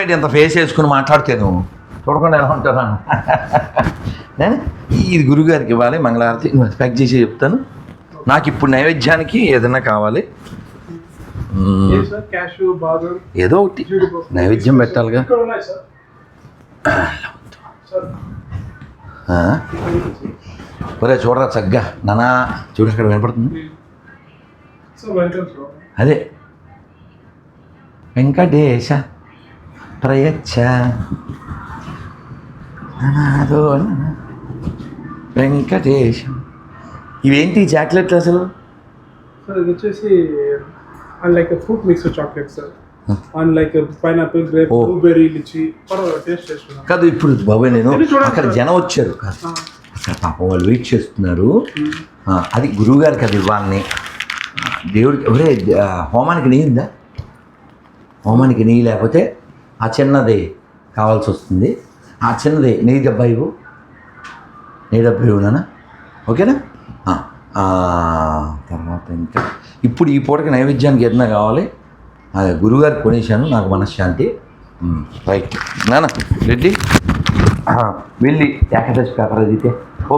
ఏంటి ఇంత ఫేస్ వేసుకుని మాట్లాడితే నువ్వు? చూడకుండా ఎలా ఉంటారా ఏ? ఇది గురుగారికి ఇవ్వాలి మంగళారతి. ప్యాక్ చేసి చెప్తాను. నాకు ఇప్పుడు నైవేద్యానికి ఏదైనా కావాలి. ఏదో ఒకటి. నైవేద్యం పెట్టాలిగా? ఒరే చూడరా చక్కగా నానా చూడు అక్కడ వినపడుతుంది? అదే. వెంకటేశ. ప్రయచ్చ. నానా. వెంకటేశం. ఇవేంటి చాక్లెట్లు అసలు? సార్ ఇది వచ్చేసి and like fruit mix chocolate sir and like pineapple grape. Blueberry lychee పర్వాలేదు టేస్ట్ చేస్తున్నాం కాదు ఇప్పుడు బాబాయ్ నేను అక్కడ. జనం వచ్చారు. కాదు అక్కడ పాపం వాళ్ళు వెయిట్ చేస్తున్నారు. ఆ, అది గురువుగారికి అది ఇవ్వాలని. దేవుడికి ఆ, హోమానికి నెయ్యి ఉందా? హోమానికి నెయ్యి లేకపోతే ఆ చిన్నది కావాల్సి వస్తుంది. ఆ చిన్నది నీ డెబ్బై ఇవ్వు. నీ డబ్బా ఇవ్వు ఓకేనా? తర్వాత ఇంకా. ఇప్పుడు ఈ పూటకి నైవేద్యానికి ఏదైనా కావాలి? అది గురుగారు కొనేశాను నాకు మనశ్శాంతి. రైట్. నానా రెడ్డి. వెళ్ళి ఏకాదశి పేపర్ అదితే ఓ.